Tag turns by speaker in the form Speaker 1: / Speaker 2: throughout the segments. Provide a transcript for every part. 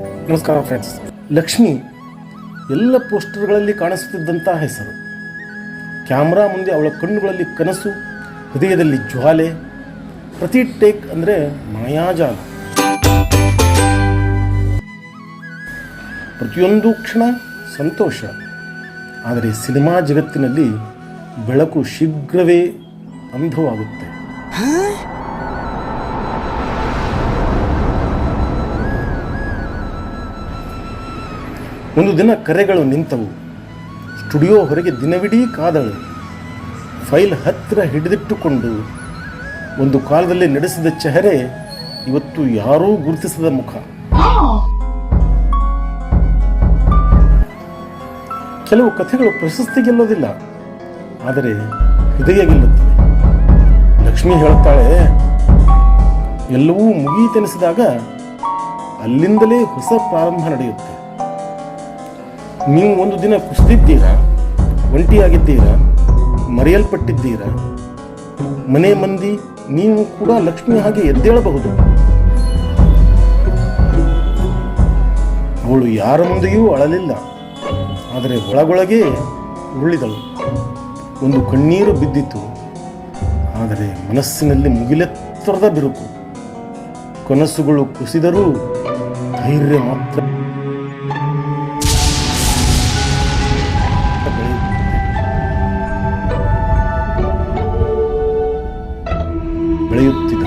Speaker 1: ನಮಸ್ಕಾರ ಫ್ರೆಂಡ್ಸ್. ಲಕ್ಷ್ಮಿ ಎಲ್ಲ ಪೋಸ್ಟರ್ಗಳಲ್ಲಿ ಕಾಣಿಸುತ್ತಿದ್ದಂತಹ ಹೆಸರು. ಕ್ಯಾಮ್ರಾ ಮುಂದೆ ಅವಳ ಕಣ್ಣುಗಳಲ್ಲಿ ಕನಸು, ಹೃದಯದಲ್ಲಿ ಜ್ವಾಲೆ, ಪ್ರತಿ ಟೇಕ್ ಅಂದರೆ ಮಾಯಾಜಾಲ. ಪ್ರತಿಯೊಂದು ಕ್ಷಣ ಸಂತೋಷ. ಆದರೆ ಸಿನಿಮಾ ಜಗತ್ತಿನಲ್ಲಿ ಬೆಳಕು ಶೀಘ್ರವೇ ಅಂಧವಾಗುತ್ತೆ. ಒಂದು ದಿನ ಕರೆಗಳು ನಿಂತವು. ಸ್ಟುಡಿಯೋ ಹೊರಗೆ ದಿನವಿಡೀ ಕಾದಳು. ಫೈಲ್ ಹತ್ತಿರ ಹಿಡಿದಿಟ್ಟುಕೊಂಡು ಒಂದು ಕಾಲದಲ್ಲಿ ನಡೆಸಿದ ಚೆಹರೆ ಇವತ್ತು ಯಾರೂ ಗುರುತಿಸದ ಮುಖ. ಕೆಲವು ಕಥೆಗಳು ಪ್ರಶಸ್ತಿ ಗೆಲ್ಲೋದಿಲ್ಲ ಆದರೆ ಹೃದಯ ಗೆಲ್ಲುತ್ತವೆ ಲಕ್ಷ್ಮಿ ಹೇಳ್ತಾಳೆ, ಎಲ್ಲವೂ ಮುಗಿಯಿತೆನಿಸಿದಾಗ ಅಲ್ಲಿಂದಲೇ ಹೊಸ ಪ್ರಾರಂಭ ನಡೆಯುತ್ತೆ. ನೀವು ಒಂದು ದಿನ ಕುಸಿದಿದ್ದೀರಾ, ಒಂಟಿಯಾಗಿದ್ದೀರಾ, ಮರೆಯಲ್ಪಟ್ಟಿದ್ದೀರಾ? ಮನೆ ಮಂದಿ ನೀವು ಕೂಡ ಲಕ್ಷ್ಮಿ ಹಾಗೆ ಎದ್ದೇಳಬಹುದು. ಅವಳು ಯಾರ ಮುಂದೆಯೂ ಅಳಲಿಲ್ಲ, ಆದರೆ ಒಳಗೊಳಗೆ ಉರುಳಿದಳು. ಒಂದು ಕಣ್ಣೀರು ಬಿದ್ದಿತು ಆದರೆ ಮನಸ್ಸಿನಲ್ಲಿ ಮುಗಿಲೆತ್ತರದ ಬಿರುಕು. ಕನಸುಗಳು ಕುಸಿದರೂ ಧೈರ್ಯ ಮಾತ್ರ. ಬೆಳೆಯುತ್ತಿದೆ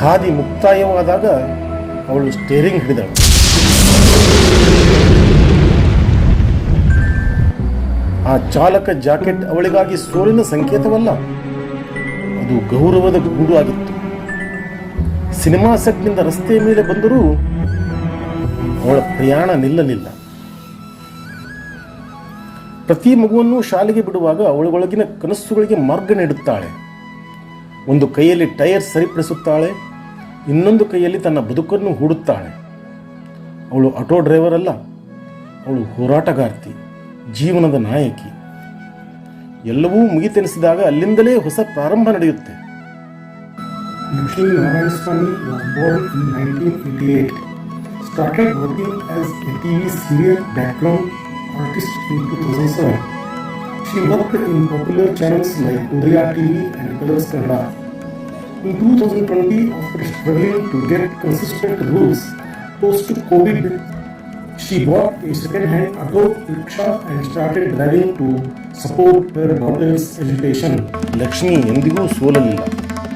Speaker 1: ಹಾದಿ ಮುಕ್ತಾಯವಾದಾಗ ಅವಳು ಸ್ಟೇರಿಂಗ್ ಹಿಡಿದಳು. ಆ ಚಾಲಕ ಜಾಕೆಟ್ ಅವಳಿಗಾಗಿ ಸೋಲಿನ ಸಂಕೇತವಲ್ಲ, ಅದು ಗೌರವದ ಗೂಡು ಆಗಿತ್ತು. ಸಿನಿಮಾ ಸೆಟ್ನಿಂದ ರಸ್ತೆಯ ಮೇಲೆ ಬಂದರೂ ಅವಳ ಪ್ರಯಾಣ ನಿಲ್ಲಲಿಲ್ಲ. ಪ್ರತಿ ಮಗುವನ್ನು ಶಾಲೆಗೆ ಬಿಡುವಾಗ ಅವಳೊಳಗಿನ ಕನಸುಗಳಿಗೆ ಮಾರ್ಗ ನೀಡುತ್ತಾಳೆ. ಒಂದು ಕೈಯಲ್ಲಿ ಟೈರ್ ಸರಿಪಡಿಸುತ್ತಾಳೆ, ಇನ್ನೊಂದು ಕೈಯಲ್ಲಿ ತನ್ನ ಬದುಕನ್ನು ಹೂಡುತ್ತಾಳೆ. ಅವಳು ಆಟೋ ಡ್ರೈವರ್ ಅಲ್ಲ, ಅವಳು ಹೋರಾಟಗಾರ್ತಿ, ಜೀವನದ ನಾಯಕಿ. ಎಲ್ಲವೂ ಮುಗಿತೆನಿಸಿದಾಗ ಅಲ್ಲಿಂದಲೇ ಹೊಸ ಪ್ರಾರಂಭ ನಡೆಯುತ್ತೆ.
Speaker 2: Lakshmi Narayanaswamy was born in 1988. Started working as a TV serial background artist in 2007. She worked in popular channels like Udaya TV and Colors Kannada. In 2020, after struggling to get consistent roles post-COVID, she bought a second-hand auto rickshaw and started driving to support her daughter's education.
Speaker 1: Lakshmi ಎಂದಿಗೂ ಸೋಲಲಿಲ್ಲ